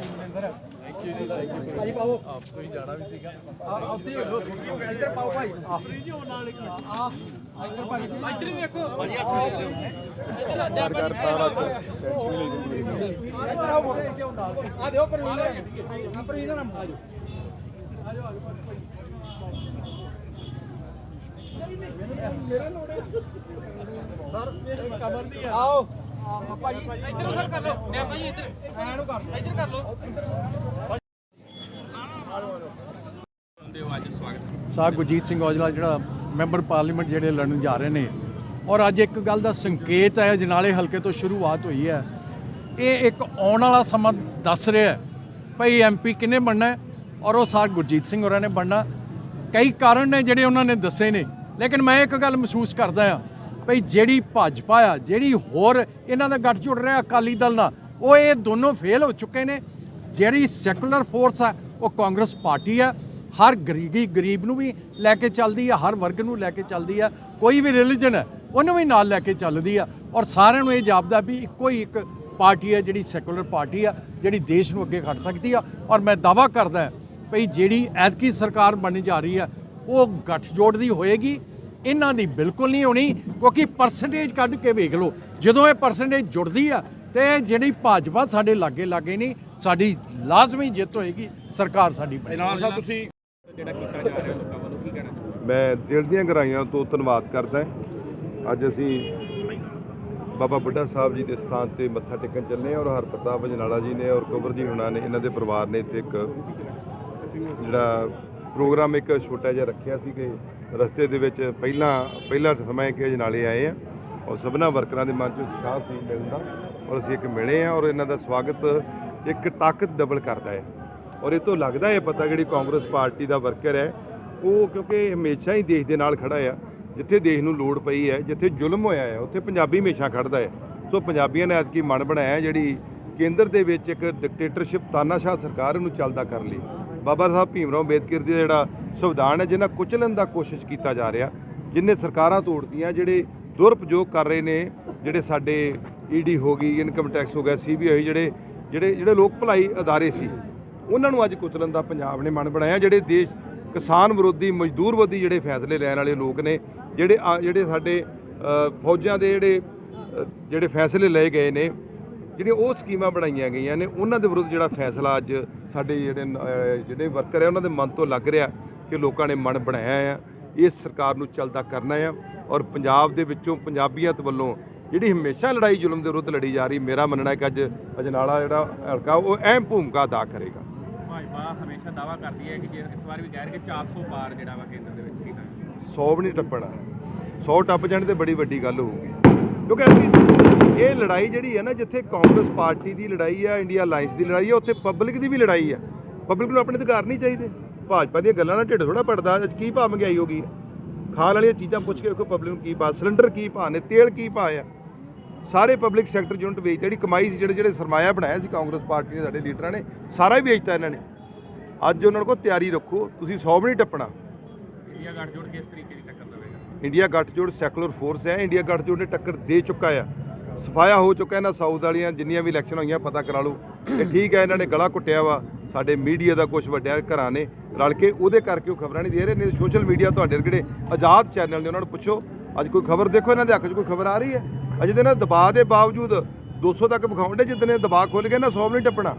ਭਾਜੀ ਮਨਿੰਦਰ ਭਾਜੀ ਪਾਓ ਆਪ ਕੋਈ ਜਾਣਾ ਵੀ ਸੀਗਾ ਆ ਉੱਥੇ ਇੱਧਰ ਪਾਓ ਭਾਈ ਆ ਇੱਧਰ ਭਾਈ ਇੱਧਰ ਵੇਖੋ ਭਾਜੀ ਹੱਥ ਕਰ ਤਾਰਾ ਟੈਨਸ਼ਨ ਲਈ ਜਾਂਦੀ ਹੈ ਆ ਦਿਓ ਪਰ ਨਾ ਪਰ ਇਹਨਾਂ ਨਾਲ ਆ ਜਾਓ ਆਓ। ਆ ਭਾਜੀ ਇੱਧਰ ਸਰ ਕਰ ਲਓ ਨੇ ਭਾਜੀ ਇੱਧਰ ਐਂ ਨੂੰ ਕਰ ਲਓ ਇੱਧਰ ਕਰ ਲਓ ਸਾਹ ਗੁਰਜੀਤ ਸਿੰਘ ਔਜਲਾ ਜਿਹੜਾ ਮੈਂਬਰ ਪਾਰਲੀਮੈਂਟ ਜਿਹੜੇ ਲੜਨ ਜਾ ਰਹੇ ਨੇ। ਔਰ ਅੱਜ ਇੱਕ ਗੱਲ ਦਾ ਸੰਕੇਤ ਹੈ ਜਨਾਲੇ ਹਲਕੇ ਤੋਂ ਸ਼ੁਰੂਆਤ ਹੋਈ ਹੈ। ਇਹ ਇੱਕ ਆਉਣ ਵਾਲਾ ਸਮਾਂ ਦੱਸ ਰਿਹਾ ਹੈ। ਭਈ ਐਮਪੀ ਕਿੰਨੇ ਬਣਨਾ ਔਰ ਉਹ ਸਾਰ ਗੁਰਜੀਤ ਸਿੰਘ ਹੋਰਾਂ ਨੇ ਬਣਨਾ। ਕਈ ਕਾਰਨ ਨੇ ਜਿਹੜੇ ਉਹਨਾਂ ਨੇ ਦੱਸੇ ਨੇ। ਲੇਕਿਨ ਮੈਂ ਇੱਕ ਗੱਲ ਮਹਿਸੂਸ ਕਰਦਾ ਹਾਂ ਭਈ ਜਿਹੜੀ ਭਾਜਪਾ ਆ, ਜਿਹੜੀ ਹੋਰ ਇਹਨਾਂ ਦਾ ਗੱਠ ਜੁੜ ਰਿਹਾ ਅਕਾਲੀ ਦਲ ਨਾਲ, ਉਹ ਇਹ ਦੋਨੋਂ ਫੇਲ ਹੋ ਚੁੱਕੇ ਨੇ। ਜਿਹੜੀ ਸੈਕੂਲਰ ਫੋਰਸ ਆ, ਉਹ ਕਾਂਗਰਸ ਪਾਰਟੀ ਆ। ਹਰ ਗਰੀਬੀ ਗਰੀਬ ਨੂੰ ਵੀ ਲੈ ਕੇ ਚੱਲਦੀ ਆ, ਹਰ ਵਰਗ ਨੂੰ ਲੈ ਕੇ ਚੱਲਦੀ ਆ। ਕੋਈ ਵੀ ਰਿਲੀਜਨ ਹੈ ਉਹਨੂੰ ਵੀ ਨਾਲ ਲੈ ਕੇ ਚੱਲਦੀ ਆ। ਔਰ ਸਾਰਿਆਂ ਨੂੰ ਇਹ ਜਾਪਦਾ ਵੀ ਇੱਕੋ ਹੀ ਇੱਕ ਪਾਰਟੀ ਹੈ ਜਿਹੜੀ ਸੈਕੂਲਰ ਪਾਰਟੀ ਆ, ਜਿਹੜੀ ਦੇਸ਼ ਨੂੰ ਅੱਗੇ ਖੜ ਸਕਦੀ ਆ। ਔਰ ਮੈਂ ਦਾਵਾ ਕਰਦਾ ਭਈ ਜਿਹੜੀ ਐਤਕੀ ਸਰਕਾਰ ਬਣਨ ਜਾ ਰਹੀ ਆ, ਉਹ ਗੱਠਜੋੜ ਦੀ ਹੋਏਗੀ। ਇਹਨਾਂ ਦੀ ਬਿਲਕੁਲ ਨਹੀਂ ਹੋਣੀ ਕਿਉਂਕਿ ਪਰਸੈਂਟੇਜ ਕੱਢ ਕੇ ਵੇਖ ਲਓ ਜਦੋਂ ਇਹ ਪਰਸੈਂਟੇਜ ਜੁੜਦੀ ਆ ਤੇ ਜਿਹੜੀ ਭਾਜਪਾ ਸਾਡੇ ਲਾਗੇ ਲਾਗੇ ਨਹੀਂ ਸਾਡੀ ਲਾਜ਼ਮੀ ਜਿੱਤ ਹੋਏਗੀ ਸਰਕਾਰ ਸਾਡੀ ਨਾਲ ਸਾਹਿਬ ਤੁਸੀਂ ਮੈਂ ਦਿਲ ਦੀਆਂ ਗਹਿਰਾਈਆਂ ਤੋਂ ਧੰਨਵਾਦ ਕਰਦਾ ਹਾਂ। ਅੱਜ ਅਸੀਂ ਬਾਬਾ ਬੁੱਢਾ ਸਾਹਿਬ ਜੀ ਦੇ ਸਥਾਨ ਤੇ ਮੱਥਾ ਟੇਕਣ ਚੱਲੇ ਹਾਂ ਔਰ ਹਰਪ੍ਰਤਾਪ ਅਜਨਾਲਾ ਜੀ ਨੇ ਔਰ ਕੁੰਵਰ ਜੀ ਹੁਣਾਂ ਨੇ ਇਹਨਾਂ ਦੇ ਪਰਿਵਾਰ ਨੇ ਇੱਥੇ ਇੱਕ ਜਿਹੜਾ ਪ੍ਰੋਗਰਾਮ ਇੱਕ ਛੋਟਾ ਜਿਹਾ ਰੱਖਿਆ ਸੀ ਕਿ ਰਸਤੇ ਦੇ ਵਿੱਚ ਪਹਿਲਾਂ, ਪਹਿਲਾ ਸਮਾਂ ਕਿ ਅਜਨਾਲੇ ਆਏ ਆ ਔਰ ਸਭਨਾ ਵਰਕਰਾਂ ਦੇ ਮਨ 'ਚ ਉਤਸ਼ਾਹ ਸੀ ਮਿਲਦਾ ਔਰ ਅਸੀਂ ਇੱਕ ਮਿਲੇ ਆ ਔਰ ਇਹਨਾਂ ਦਾ ਸਵਾਗਤ ਇੱਕ ਤਾਕਤ ਡਬਲ ਕਰਦਾ ਹੈ। ਔਰ ਇਹ ਤੋਂ ਲੱਗਦਾ ਹੈ ਪਤਾ ਜਿਹੜੀ ਕਾਂਗਰਸ ਪਾਰਟੀ ਦਾ ਵਰਕਰ ਹੈ, ਉਹ ਕਿਉਂਕਿ ਹਮੇਸ਼ਾ ਹੀ ਦੇਸ਼ ਦੇ ਨਾਲ ਖੜਾ ਆ, ਜਿੱਥੇ ਦੇਸ਼ ਨੂੰ ਲੋੜ ਪਈ ਹੈ, ਜਿੱਥੇ ਜ਼ੁਲਮ ਹੋਇਆ ਹੈ, ਉੱਥੇ ਪੰਜਾਬੀ ਹਮੇਸ਼ਾ ਖੜਦਾ ਹੈ। ਸੋ ਪੰਜਾਬੀਆਂ ਨੇ ਅੱਜ ਕੀ ਮਨ ਬਣਾਇਆ ਜਿਹੜੀ ਕੇਂਦਰ ਦੇ ਵਿੱਚ ਇੱਕ ਡਿਕਟੇਟਰਸ਼ਿਪ ਤਾਨਾਸ਼ਾਹ ਸਰਕਾਰ ਨੂੰ ਚੱਲਦਾ ਕਰ ਲਈ। ਬਾਬਾ ਸਾਹਿਬ ਭੀਮਰਾਓ ਅੰਬੇਦਕਰ ਦੀ ਜਿਹੜਾ ਸੰਵਿਧਾਨ ਹੈ, ਜਿਹਨਾਂ ਕੁਚਲਣ ਦਾ ਕੋਸ਼ਿਸ਼ ਕੀਤਾ ਜਾ ਰਿਹਾ ਜਿੰਨੇ ਸਰਕਾਰਾਂ ਤੋੜਦੀਆਂ ਜਿਹੜੇ ਦੁਰਪਯੋਗ ਕਰ ਰਹੇ ਨੇ, ਜਿਹੜੇ ਸਾਡੇ ਈਡੀ ਹੋ ਗਈ ਇਨਕਮ ਟੈਕਸ ਹੋ ਗਿਆ ਸੀਬੀਆਈ ਜਿਹੜੇ ਜਿਹੜੇ ਜਿਹੜੇ ਲੋਕ ਭਲਾਈ ਅਦਾਰੇ ਸੀ, ਉਹਨਾਂ ਨੂੰ ਅੱਜ ਕੁਚਲਣ ਦਾ ਪੰਜਾਬ ਨੇ ਮਨ ਬਣਾਇਆ, ਜਿਹੜੇ ਦੇਸ਼ ਕਿਸਾਨ ਵਿਰੋਧੀ, ਮਜ਼ਦੂਰ ਵਿਰੋਧੀ ਜਿਹੜੇ ਫੈਸਲੇ ਲੈਣ ਵਾਲੇ ਲੋਕ ਨੇ, ਜਿਹੜੇ ਆ- ਜਿਹੜੇ ਸਾਡੇ ਫੌਜਾਂ ਦੇ ਜਿਹੜੇ ਜਿਹੜੇ ਫੈਸਲੇ ਲਏ ਗਏ ਨੇ ਜਿਹੜੀਆਂ ਉਹ ਸਕੀਮਾਂ ਬਣਾਈਆਂ ਗਈਆਂ ਨੇ ਉਹਨਾਂ ਦੇ ਵਿਰੁੱਧ ਜਿਹੜਾ ਫੈਸਲਾ ਅੱਜ ਸਾਡੇ ਜਿਹੜੇ ਜਿਹੜੇ ਵਰਕਰ ਹੈ ਉਹਨਾਂ ਦੇ ਮਨ ਤੋਂ ਲੱਗ ਰਿਹਾ ਕਿ ਲੋਕਾਂ ਨੇ ਮਨ ਬਣਾਇਆ ਆ ਇਸ ਸਰਕਾਰ ਨੂੰ ਚੱਲਦਾ ਕਰਨਾ ਆ। ਔਰ ਪੰਜਾਬ ਦੇ ਵਿੱਚੋਂ ਪੰਜਾਬੀਅਤ ਵੱਲੋਂ ਜਿਹੜੀ ਹਮੇਸ਼ਾ ਲੜਾਈ ਜ਼ੁਲਮ ਦੇ ਵਿਰੁੱਧ ਲੜੀ ਜਾ ਰਹੀ ਮੇਰਾ ਮੰਨਣਾ ਹੈ ਕਿ ਅੱਜ ਅਜਨਾਲਾ ਜਿਹੜਾ ਹਲਕਾ ਉਹ ਅਹਿਮ ਭੂਮਿਕਾ ਅਦਾ ਕਰੇਗਾ। ਭਾਜਪਾ ਹਮੇਸ਼ਾ ਦਾਵਾ ਕਰਦੀ ਹੈ ਕਿ ਜੇ ਇਸ ਵਾਰ ਵੀ ਕਹਿ ਰਹੀ ਕਿ 400 ਪਾਰ ਜਿਹੜਾ ਵਾ ਕੇਂਦਰ ਦੇ ਵਿੱਚ ਸੀਟਾਂ। 100 ਵੀ ਨਹੀਂ ਟੱਪਣਾ। 100 ਟੱਪ ਜਾਣ ਤੇ ਬੜੀ ਵੱਡੀ ਗੱਲ ਹੋਊਗੀ। ਕਿਉਂਕਿ ਅਸੀਂ ਇਹ ਲੜਾਈ ਜਿਹੜੀ ਹੈ ਨਾ, ਜਿੱਥੇ ਕਾਂਗਰਸ ਪਾਰਟੀ ਦੀ ਲੜਾਈ ਆ, ਇੰਡੀਆ ਅਲਾਈਅੰਸ ਦੀ ਲੜਾਈ ਆ, ਉੱਥੇ ਪਬਲਿਕ ਦੀ ਵੀ ਲੜਾਈ ਆ। ਪਬਲਿਕ ਨੂੰ ਆਪਣੇ ਅਧਿਕਾਰ ਨਹੀਂ ਚਾਹੀਦੇ। ਭਾਜਪਾ ਦੀਆਂ ਗੱਲਾਂ ਨਾਲ ਢਿੱਡ ਥੋੜਾ ਪੜਦਾ ਅੱਜ ਕੀ ਭਾਅ ਮਹਿੰਗਾਈ ਹੋ ਗਈ ਹੈ ਖਾਣ ਵਾਲੀਆਂ ਚੀਜ਼ਾਂ ਪੁੱਛ ਕੇ ਵੇਖੋ ਪਬਲਿਕ ਨੂੰ ਕੀ ਭਾਅ, ਸਿਲੰਡਰ ਕੀ ਭਾਅ ਨੇ, ਤੇਲ ਕੀ ਭਾਅ ਆ। ਸਾਰੇ ਪਬਲਿਕ ਸੈਕਟਰ ਯੂਨਿਟ ਵੇਚ ਜਿਹੜੀ ਕਮਾਈ ਸੀ, ਜਿਹੜੇ ਜਿਹੜੇ ਸਰਮਾਇਆ ਬਣਾਇਆ ਸੀ ਕਾਂਗਰਸ ਪਾਰਟੀ ਦੇ ਸਾਡੇ ਲੀਡਰਾਂ ਨੇ, ਸਾਰਾ ਹੀ ਵੇਚਤਾ ਇਹਨਾਂ ਨੇ। ਅੱਜ ਉਹਨਾਂ ਕੋਲ ਤਿਆਰੀ ਰੱਖੋ, ਤੁਸੀਂ 100 ਵੀ ਨਹੀਂ ਟੱਪਣਾ। ਇੰਡੀਆ ਗੱਠਜੋੜ ਕਿਸ ਤਰੀਕੇ ਦੀ ਇੰਡੀਆ ਗੱਠਜੋੜ ਸੈਕੂਲਰ ਫੋਰਸ ਹੈ। ਇੰਡੀਆ ਗੱਠਜੋੜ ਨੇ ਟੱਕਰ ਦੇ ਚੁੱਕਾ ਆ। ਸਫਾਇਆ ਹੋ ਚੁੱਕਾ ਇਹਨਾਂ ਸਾਊਥ ਵਾਲੀਆਂ ਜਿੰਨੀਆਂ ਵੀ ਇਲੈਕਸ਼ਨ ਹੋਈਆਂ, ਪਤਾ ਕਰਾ ਲਓ। ਤੇ ਠੀਕ ਹੈ, ਇਹਨਾਂ ਨੇ ਗਲਾ ਕੁੱਟਿਆ ਵਾ। ਸਾਡੇ ਮੀਡੀਆ ਦਾ ਕੁਝ ਵੱਡਿਆ ਘਰਾਂ ਨੇ ਰਲ ਕੇ ਉਹਦੇ ਕਰਕੇ ਉਹ ਖਬਰਾਂ ਨਹੀਂ ਦੇ ਰਹੇ। ਨੇ ਸੋਸ਼ਲ ਮੀਡੀਆ ਤੁਹਾਡੇ ਜਿਹੜੇ ਆਜ਼ਾਦ ਚੈਨਲ ਨੇ, ਉਹਨਾਂ ਨੂੰ ਪੁੱਛੋ। ਅੱਜ ਕੋਈ ਖਬਰ ਦੇਖੋ, ਇਹਨਾਂ ਦੇ ਹੱਕ 'ਚ ਕੋਈ ਖਬਰ ਆ ਰਹੀ ਹੈ? ਅਜੇ ਦੇ ਨਾ ਦਬਾਅ ਦੇ ਬਾਵਜੂਦ 200 ਤੱਕ ਵਿਖਾਉਣ ਦੇ ਜਿੱਦਨੇ ਦਬਾਅ ਖੁੱਲ ਗਿਆ ਨਾ 100 ਵੀ ਨਹੀਂ ਟੱਪਣਾ।